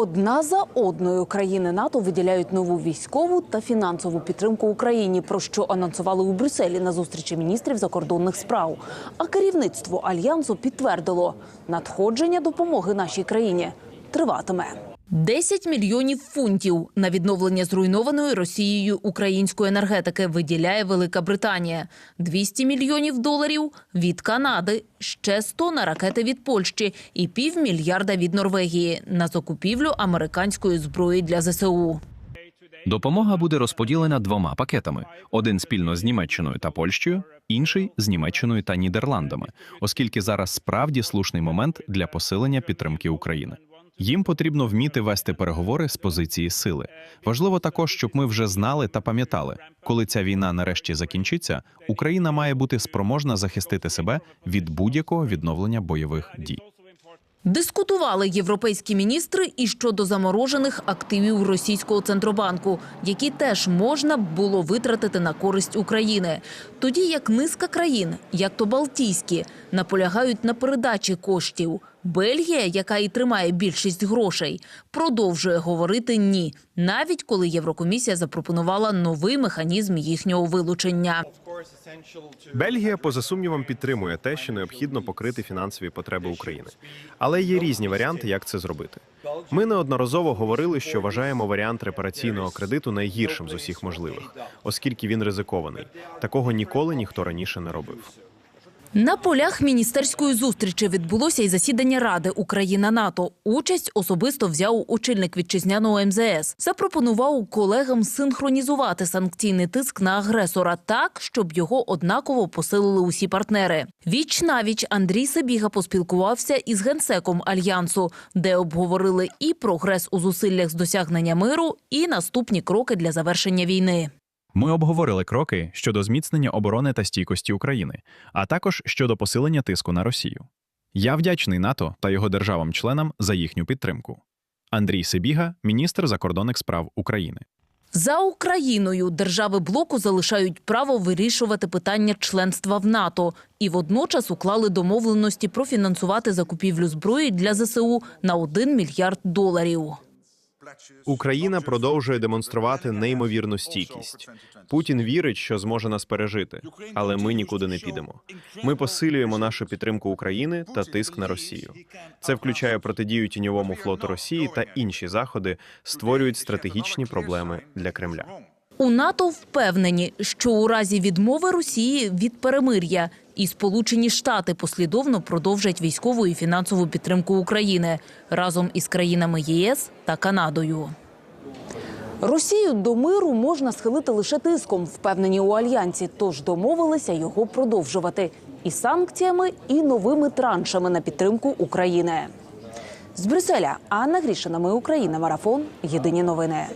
Одна за одною країни НАТО виділяють нову військову та фінансову підтримку Україні, про що анонсували у Брюсселі на зустрічі міністрів закордонних справ. А керівництво альянсу підтвердило, надходження допомоги нашій країні триватиме. 10 мільйонів фунтів на відновлення зруйнованої Росією української енергетики виділяє Велика Британія. 200 мільйонів доларів від Канади, ще 100 на ракети від Польщі і півмільярда від Норвегії на закупівлю американської зброї для ЗСУ. Допомога буде розподілена двома пакетами: один спільно з Німеччиною та Польщею, інший з Німеччиною та Нідерландами, оскільки зараз справді слушний момент для посилення підтримки України. Їм потрібно вміти вести переговори з позиції сили. Важливо також, щоб ми вже знали та пам'ятали, коли ця війна нарешті закінчиться, Україна має бути спроможна захистити себе від будь-якого відновлення бойових дій. Дискутували європейські міністри і щодо заморожених активів російського центробанку, які теж можна було витратити на користь України. Тоді як низка країн, як то Балтійські, наполягають на передачі коштів. Бельгія, яка і тримає більшість грошей, продовжує говорити ні, навіть коли Єврокомісія запропонувала новий механізм їхнього вилучення. Бельгія, поза сумнівом, підтримує те, що необхідно покрити фінансові потреби України. Але є різні варіанти, як це зробити. Ми неодноразово говорили, що вважаємо варіант репараційного кредиту найгіршим з усіх можливих, оскільки він ризикований. Такого ніколи ніхто раніше не робив. На полях міністерської зустрічі відбулося й засідання Ради Україна НАТО. Участь особисто взяв очільник вітчизняного МЗС. Запропонував колегам синхронізувати санкційний тиск на агресора так, щоб його однаково посилили усі партнери. Віч навіч Андрій Сабіга поспілкувався із генсеком альянсу, де обговорили і прогрес у зусиллях з досягнення миру, і наступні кроки для завершення війни. Ми обговорили кроки щодо зміцнення оборони та стійкості України, а також щодо посилення тиску на Росію. Я вдячний НАТО та його державам-членам за їхню підтримку. Андрій Сибіга, міністр закордонних справ України. За Україною держави блоку залишають право вирішувати питання членства в НАТО і водночас уклали домовленості профінансувати закупівлю зброї для ЗСУ на 1 мільярд доларів. Україна продовжує демонструвати неймовірну стійкість. Путін вірить, що зможе нас пережити, але ми нікуди не підемо. Ми посилюємо нашу підтримку України та тиск на Росію. Це включає протидію тіньовому флоту Росії та інші заходи створюють стратегічні проблеми для Кремля. У НАТО впевнені, що у разі відмови Росії від перемир'я і Сполучені Штати послідовно продовжать військову і фінансову підтримку України разом із країнами ЄС та Канадою. Росію до миру можна схилити лише тиском, впевнені у альянсі. Тож домовилися його продовжувати і санкціями, і новими траншами на підтримку України. З Брюсселя Анна Грішина. Ми Україна. Марафон. Єдині новини.